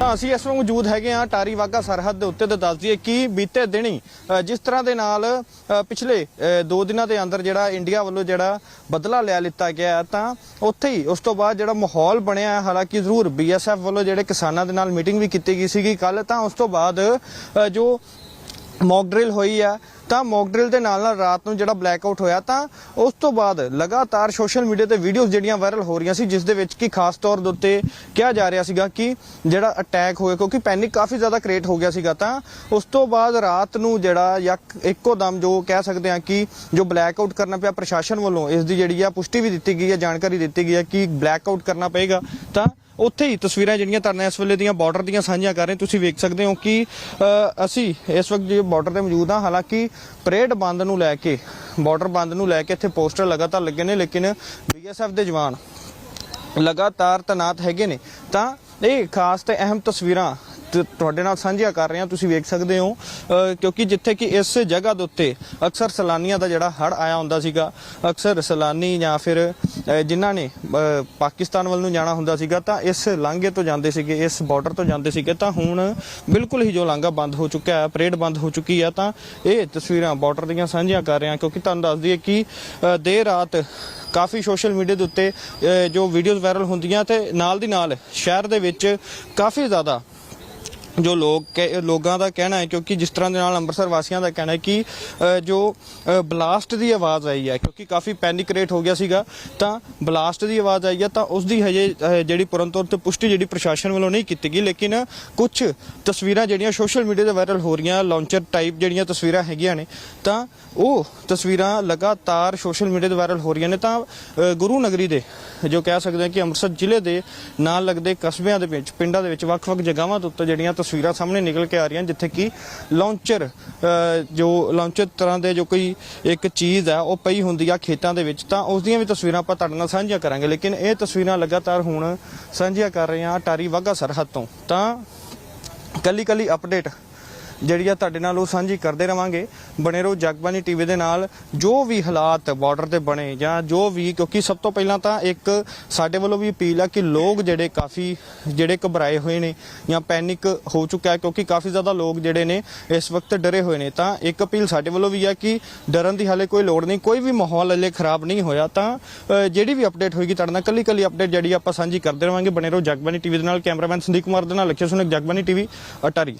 ਤਾਂ ਅਸੀਂ ਇਸ ਵੇਲੇ ਮੌਜੂਦ ਹੈਗੇ ਆ ਟਾਰੀ ਵਾਗਾ ਸਰਹੱਦ ਦੇ ਉੱਤੇ। ਤੇ ਦੱਸ ਦਈਏ ਕਿ ਬੀਤੇ ਦਿਨੀ ਅ, ਜਿਸ ਤਰ੍ਹਾਂ ਦੇ ਨਾਲ ਪਿਛਲੇ 2 ਦਿਨਾਂ ਦੇ ਅੰਦਰ ਜਿਹੜਾ ਇੰਡੀਆ ਵੱਲੋਂ ਜਿਹੜਾ ਬਦਲਾ ਲਿਆ ਲਿੱਤਾ ਗਿਆ ਹੈ, ਤਾਂ ਉੱਥੇ ਹੀ ਉਸ ਤੋਂ ਬਾਅਦ ਜਿਹੜਾ ਮਾਹੌਲ ਬਣਿਆ ਹਾਲਾਂਕਿ ਜ਼ਰੂਰ ਬੀਐਸਐਫ ਵੱਲੋਂ ਜਿਹੜੇ ਕਿਸਾਨਾਂ ਦੇ ਨਾਲ ਮੀਟਿੰਗ ਵੀ ਕੀਤੀ ਗਈ ਸੀਗੀ ਕੱਲ ਤਾਂ ਉਸ ਤੋਂ ਬਾਅਦ ਜੋ ਮੌਕ ਡਰਿਲ ਹੋਈ ਆ, ਤਾਂ ਮੌਕ ਡਰਿਲ ਦੇ ਨਾਲ ਨਾਲ ਰਾਤ ਨੂੰ ਜਿਹੜਾ ਬਲੈਕ ਆਊਟ ਹੋਇਆ, ਤਾਂ ਉਸ ਤੋਂ ਬਾਅਦ ਲਗਾਤਾਰ ਸੋਸ਼ਲ ਮੀਡੀਆ ਤੇ ਵੀਡੀਓਜ਼ ਜਿਹੜੀਆਂ ਵਾਇਰਲ ਹੋ ਰਹੀਆਂ ਸੀ, ਜਿਸ ਦੇ ਵਿੱਚ ਕਿ ਖਾਸ ਤੌਰ ਦੇ ਉੱਤੇ ਕਿਹਾ ਜਾ ਰਿਹਾ ਸੀਗਾ ਕਿ ਜਿਹੜਾ ਅਟੈਕ ਹੋਇਆ, ਕਿਉਂਕਿ ਪੈਨਿਕ ਕਾਫੀ ਜ਼ਿਆਦਾ ਕ੍ਰੀਏਟ ਹੋ ਗਿਆ ਸੀਗਾ, ਤਾਂ ਉਸ ਤੋਂ ਬਾਅਦ ਰਾਤ ਨੂੰ ਜਿਹੜਾ ਜਾਂ ਇੱਕੋ ਦਮ ਜੋ ਕਹਿ ਸਕਦੇ ਆ ਕਿ ਜੋ ਬਲੈਕ ਆਊਟ ਕਰਨਾ ਪਿਆ ਪ੍ਰਸ਼ਾਸਨ ਵੱਲੋਂ, ਇਸ ਦੀ ਜਿਹੜੀ ਆ ਪੁਸ਼ਟੀ ਵੀ ਦਿੱਤੀ ਗਈ ਹੈ ਜਾਣਕਾਰੀ ਦਿੱਤੀ ਗਈ ਹੈ ਕਿ ਬਲੈਕ ਆਊਟ ਕਰਨਾ ਪਏਗਾ, ਤਾਂ ਉੱਥੇ ਹੀ ਤਸਵੀਰਾਂ ਜਿਹੜੀਆਂ ਤੁਹਾਡੇ ਇਸ ਵੇਲੇ ਦੀਆਂ ਬਾਰਡਰ ਦੀਆਂ ਸਾਂਝੀਆਂ ਕਰ ਰਹੇ ਤੁਸੀਂ ਵੇਖ ਸਕਦੇ ਹੋ ਕਿ ਅਸੀਂ ਇਸ ਵਕਤ ਜੇ ਬਾਰਡਰ ਤੇ ਮੌਜੂਦ ਹਾਂ। ਹਾਲਾਂਕਿ ਪਰੇਡ ਬੰਦ ਨੂੰ ਲੈ ਕੇ ਬਾਰਡਰ ਬੰਦ ਨੂੰ ਲੈ ਕੇ ਇੱਥੇ ਪੋਸਟਰ ਲਗਾਤਾਰ ਲੱਗੇ ਨੇ, ਲੇਕਿਨ ਬੀਐਸਐਫ ਦੇ ਜਵਾਨ ਲਗਾਤਾਰ ਤਨਾਤ ਹੈਗੇ ਨੇ। ਤਾਂ ਇਹ ਖਾਸ ਤੇ ਅਹਿਮ ਤਸਵੀਰਾਂ ਤੁਹਾਡੇ ਨਾਲ ਸਾਂਝੀਆਂ ਕਰ ਰਹੇ ਹਾਂ, ਤੁਸੀਂ ਵੇਖ ਸਕਦੇ ਹੋ ਕਿਉਂਕਿ ਜਿੱਥੇ ਕਿ ਇਸ ਜਗ੍ਹਾ ਦੇ ਉੱਤੇ ਅਕਸਰ ਸੈਲਾਨੀਆਂ ਦਾ ਜਿਹੜਾ ਹੜ ਆਇਆ ਹੁੰਦਾ ਸੀਗਾ, ਅਕਸਰ ਸੈਲਾਨੀ ਜਾਂ ਫਿਰ ਜਿਨ੍ਹਾਂ ਨੇ ਪਾਕਿਸਤਾਨ ਵੱਲ ਨੂੰ ਜਾਣਾ ਹੁੰਦਾ ਸੀਗਾ, ਤਾਂ ਇਸ ਲਾਂਘੇ ਤੋਂ ਜਾਂਦੇ ਸੀਗੇ, ਇਸ ਬਾਰਡਰ ਤੋਂ ਜਾਂਦੇ ਸੀਗੇ, ਤਾਂ ਹੁਣ ਬਿਲਕੁਲ ਹੀ ਜੋ ਲਾਂਘਾ ਬੰਦ ਹੋ ਚੁੱਕਾ ਹੈ ਪਰੇਡ ਬੰਦ ਹੋ ਚੁੱਕੀ ਹੈ, ਤਾਂ ਇਹ ਤਸਵੀਰਾਂ ਬਾਰਡਰ ਦੀਆਂ ਸਾਂਝੀਆਂ ਕਰ ਰਹੇ ਹਾਂ, ਕਿਉਂਕਿ ਤੁਹਾਨੂੰ ਦੱਸ ਦਈਏ ਕਿ ਦੇਰ ਰਾਤ ਕਾਫੀ ਸੋਸ਼ਲ ਮੀਡੀਆ ਦੇ ਉੱਤੇ ਜੋ ਵੀਡੀਓਜ਼ ਵਾਇਰਲ ਹੁੰਦੀਆਂ ਤੇ ਨਾਲ ਦੀ ਨਾਲ ਸ਼ਹਿਰ ਦੇ ਵਿੱਚ ਕਾਫੀ ਜ਼ਿਆਦਾ ਜੋ ਲੋਕ ਕਹਿ- ਲੋਕਾਂ ਦਾ ਕਹਿਣਾ ਹੈ, ਕਿਉਂਕਿ ਜਿਸ ਤਰ੍ਹਾਂ ਦੇ ਨਾਲ ਅੰਮ੍ਰਿਤਸਰ ਵਾਸੀਆਂ ਦਾ ਕਹਿਣਾ ਹੈ ਕਿ ਜੋ ਬਲਾਸਟ ਦੀ ਆਵਾਜ਼ ਆਈ ਹੈ, ਕਿਉਂਕਿ ਕਾਫੀ ਪੈਨਿਕ ਰੇਟ ਹੋ ਗਿਆ ਸੀਗਾ, ਤਾਂ ਬਲਾਸਟ ਦੀ ਆਵਾਜ਼ ਆਈ ਹੈ, ਤਾਂ ਉਸ ਦੀ ਹਜੇ ਜਿਹੜੀ ਪੁਰਨ ਤੌਰ ਤੇ ਪੁਸ਼ਟੀ ਜਿਹੜੀ ਪ੍ਰਸ਼ਾਸਨ ਵੱਲੋਂ ਨਹੀਂ ਕੀਤੀ ਗਈ, ਲੇਕਿਨ ਕੁਝ ਤਸਵੀਰਾਂ ਜਿਹੜੀਆਂ ਸੋਸ਼ਲ ਮੀਡੀਆ ਤੇ ਵਾਇਰਲ ਹੋ ਰਹੀਆਂ ਲਾਂਚਰ ਟਾਈਪ ਜਿਹੜੀਆਂ ਤਸਵੀਰਾਂ ਹੈਗੀਆਂ ਨੇ, ਤਾਂ ਉਹ ਤਸਵੀਰਾਂ ਲਗਾਤਾਰ ਸੋਸ਼ਲ ਮੀਡੀਆ ਤੇ ਵਾਇਰਲ ਹੋ ਰਹੀਆਂ ਨੇ, ਤਾਂ ਗੁਰੂ ਨਗਰੀ ਦੇ, ਜੋ ਕਹਿ ਸਕਦੇ ਹਾਂ ਕਿ ਅੰਮ੍ਰਿਤਸਰ ਜ਼ਿਲ੍ਹੇ ਦੇ ਨਾਲ ਲੱਗਦੇ ਕਸਬਿਆਂ ਦੇ ਵਿੱਚ, ਪਿੰਡਾਂ ਦੇ ਵਿੱਚ ਵੱਖ-ਵੱਖ ਜਗ੍ਹਾਵਾਂ ਤੋਂ ਉੱਤੇ ਜਿਹੜੀਆਂ ਤਸਵੀਰਾਂ ਸਾਹਮਣੇ ਨਿਕਲ ਕੇ ਆ ਰਹੀਆਂ ਜਿੱਥੇ ਕਿ ਲਾਂਚਰ ਜੋ ਲਾਂਚਰ ਤਰ੍ਹਾਂ ਦੇ ਜੋ ਕੋਈ ਇੱਕ ਚੀਜ਼ ਹੈ, ਉਹ ਪਈ ਹੁੰਦੀ ਆ ਖੇਤਾਂ ਦੇ ਵਿੱਚ, ਤਾਂ ਉਸ ਦੀਆਂ ਵੀ ਤਸਵੀਰਾਂ ਆਪਾਂ ਤੁਹਾਡੇ ਨਾਲ ਸਾਂਝੀਆਂ ਕਰਾਂਗੇ। ਲੇਕਿਨ ਇਹ ਤਸਵੀਰਾਂ ਲਗਾਤਾਰ ਹੁਣ ਸਾਂਝੀਆਂ ਕਰ ਰਹੇ ਹਾਂ ਟਾਰੀ ਵਾਗਾ ਸਰਹੱਦ ਤੋਂ। ਤਾਂ ਕੱਲੀ ਕੱਲੀ ਅਪਡੇਟ ਜਿਹੜੀ ਆ ਤੁਹਾਡੇ ਨਾਲ ਉਹ ਸਾਂਝੀ ਕਰਦੇ ਰਵਾਂਗੇ। ਬਣੇ ਰਹੋ ਜਗਬਾਨੀ ਟੀਵੀ ਦੇ ਨਾਲ। ਜੋ ਵੀ ਹਾਲਾਤ ਬਾਰਡਰ ਤੇ ਬਣੇ ਜਾਂ ਜੋ ਵੀ, ਕਿਉਂਕਿ ਸਭ ਤੋਂ ਪਹਿਲਾਂ ਤਾਂ ਇੱਕ ਸਾਡੇ ਵੱਲੋਂ ਵੀ ਅਪੀਲ ਆ ਕਿ ਲੋਕ ਜਿਹੜੇ ਕਾਫੀ, ਜਿਹੜੇ ਘਬਰਾਏ ਹੋਏ ਨੇ ਜਾਂ ਪੈਨਿਕ ਹੋ ਚੁੱਕਾ ਹੈ, ਕਿਉਂਕਿ ਕਾਫੀ ਜ਼ਿਆਦਾ ਲੋਕ ਜਿਹੜੇ ਨੇ ਇਸ ਵਕਤ ਡਰੇ ਹੋਏ ਨੇ। ਤਾਂ ਇੱਕ ਅਪੀਲ ਸਾਡੇ ਵੱਲੋਂ ਵੀ ਆ ਕਿ ਡਰਨ ਦੀ ਹਾਲੇ ਕੋਈ ਲੋੜ ਨਹੀਂ, ਕੋਈ ਵੀ ਮਾਹੌਲ ਹਲੇ ਖਰਾਬ ਨਹੀਂ ਹੋਇਆ। ਤਾਂ ਜਿਹੜੀ ਵੀ ਅਪਡੇਟ ਹੋਏਗੀ ਤੁਹਾਡੇ ਨਾਲ ਕੱਲੀ ਕੱਲੀ ਅਪਡੇਟ ਜਿਹੜੀ ਆਪਾਂ ਸਾਂਝੀ ਕਰਦੇ ਰਵਾਂਗੇ। ਬਣੇ ਰਹੋ ਜਗਬਾਨੀ ਟੀਵੀ ਦੇ ਨਾਲ, ਕੈਮਰਾਮੈਨ ਸੰਦੀਪ ਕੁਮਾਰ ਦੇ ਨਾਲ ਲਖਿਆ ਸੁਨਕ ਜਗਬਾਨੀ ਟੀਵੀ, ਅਟਾਰੀ।